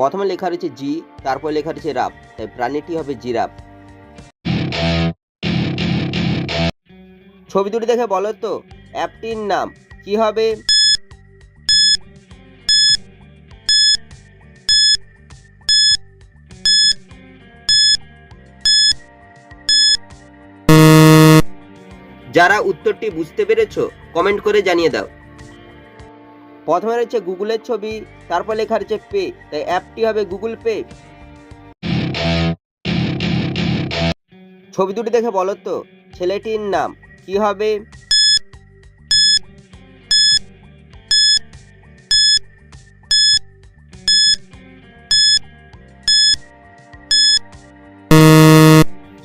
প্রথমে লেখা রয়েছে জি, তারপর লেখা রয়েছে রাব। তাই প্রাণীটি হবে জিরাফ। ছবি দুটি দেখে বলো তো, অ্যাপটির নাম কি হবে? যারা উত্তরটি বুঝতে পেরেছ কমেন্ট করে জানিয়ে দাও। প্রথমে রয়েছে গুগলের ছবি, তারপর লেখা রয়েছে পে, তাই অ্যাপটি হবে গুগল পে। ছবি দুটি দেখে বলো তো, ছেলেটির নাম কি হবে?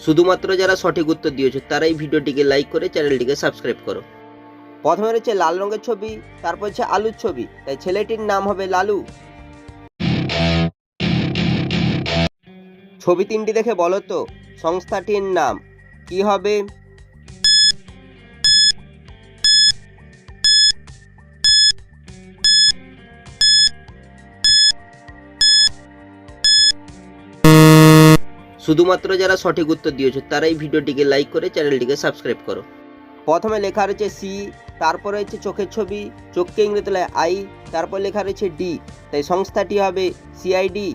শুধুমাত্র যারা সঠিক উত্তর দিয়েছ, তারাই ভিডিওটিকে লাইক করে চ্যানেলটিকে সাবস্ক্রাইব করো। প্রথমে রয়েছে লাল রঙের ছবি, তারপর হচ্ছে আলুর ছবি। তাই ছেলেটির নাম হবে লালু। ছবি তিনটি দেখে বলো তো, সংস্থাটির নাম কি হবে? শুধুমাত্র যারা সঠিক উত্তর দিয়েছ, তারাই ভিডিওটিকে লাইক করে চ্যানেলটিকে সাবস্ক্রাইব করো। প্রথমে লেখা রয়েছে সি, তারপরে রয়েছে চোখের ছবি, চোখকে ইংরেজিতে আই, তারপর লেখা রয়েছে ডি। তাই সংস্থাটি হবে সিআইডি।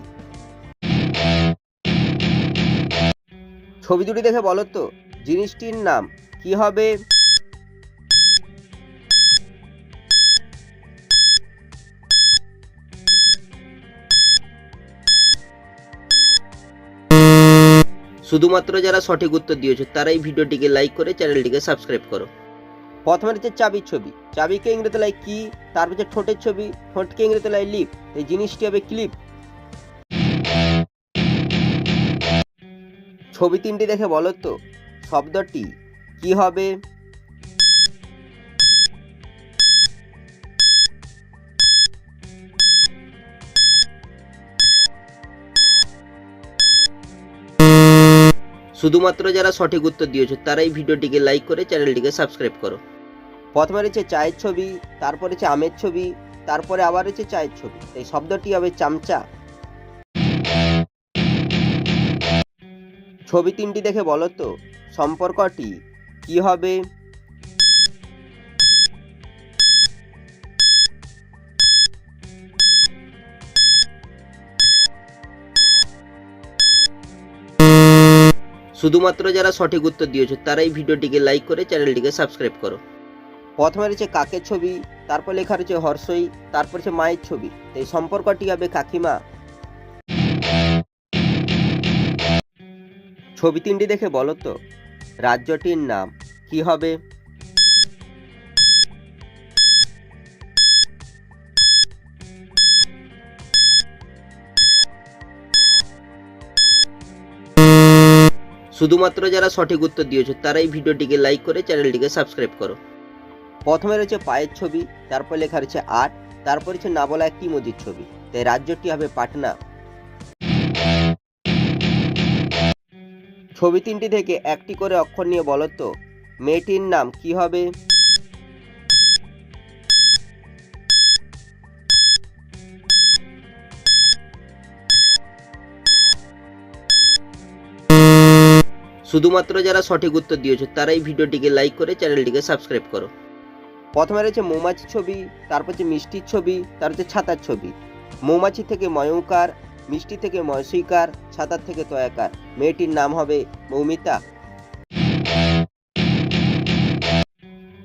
ছবি দুটি দেখে বলো তো, জিনিসটির নাম কি হবে? শুধুমাত্র যারা সঠিক উত্তর দিয়েছ তারাই ভিডিওটিকে লাইক করে চ্যানেলটিকে সাবস্ক্রাইব করো। প্রথমে রয়েছে চাবির ছবি। চাবিকে ইংরেজিতে লাই কি? তারপর হচ্ছে ঠোঁটের ছবি। ঠোঁটকে ইংরেজিতে লাই লিপ এই জিনিসটি হবে ক্লিপ ছবি তিনটি দেখে বলো তো, শব্দটি কি হবে? শুধুমাত্র যারা সঠিক উত্তর দিয়েছ তারাই ভিডিওটিকে লাইক করে চ্যানেলটিকে সাবস্ক্রাইব করো। প্রথমে রয়েছে চায়ের ছবি, তারপরে হচ্ছে আমের ছবি, তারপরে আবার রয়েছে চায়ের ছবি। এই শব্দটি হবে চামচা। ছবি তিনটি দেখে বলো তো, সম্পর্কটি কি হবে? শুধুমাত্র যারা সঠিক উত্তর দিয়েছে তারাই ভিডিওটিকে লাইক করে চ্যানেলটিকে সাবস্ক্রাইব করো। প্রথমে রয়েছে কাকের ছবি, তারপর লেখা রয়েছে হর্ষই, তারপর রয়েছে মায়ের ছবি। এই সম্পর্কটি হবে কাকিমা। ছবি তিনটি দেখে বলো তো। রাজ্যটির নাম কি হবে? শুধুমাত্র যারা সঠিক উত্তর দিয়েছ, তারাই ভিডিওটিকে লাইক করে চ্যানেলটিকে সাবস্ক্রাইব করো। প্রথমে রয়েছে পায়ের ছবি, তারপর লেখা রয়েছে আট তারপর রয়েছে না বলা একটি মজির ছবি। তাই রাজ্যটি হবে পাটনা। ছবি তিনটি থেকে একটি করে অক্ষর নিয়ে বলতো মেয়েটির নাম কি হবে? শুধুমাত্র যারা সঠিক উত্তর দিয়েছ তারাই ভিডিওটিকে লাইক করে চ্যানেলটিকে সাবস্ক্রাইব করো। প্রথমে রয়েছে মৌমাছির ছবি, তারপর হচ্ছে মিষ্টির ছবি তার হচ্ছে ছাতার ছবি। মৌমাছি থেকে ময়ঙ্কার মিষ্টি থেকে ময়সিকার ছাতার থেকে তয়াকার। মেয়েটির নাম হবে মৌমিতা।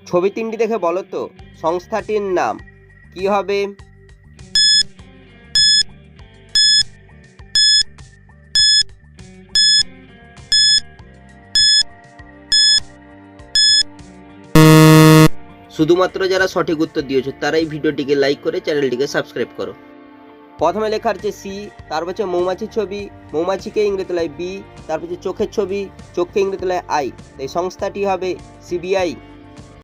ছবি তিনটি দেখে বলো তো, সংস্থাটির নাম। কি হবে? শুধুমাত্র যারা সঠিক উত্তর দিয়েছ তারাই ভিডিওটিকে লাইক করে চ্যানেলটিকে সাবস্ক্রাইব করো। প্রথমে লেখা হচ্ছে সি তারপর হচ্ছে মৌমাছির ছবি, মৌমাছিকে ইংরেজি লাই বি তারপর হচ্ছে চোখের ছবি, চোখকে ইংরেজি লাই আই এই সংস্থাটি হবে সিবিআই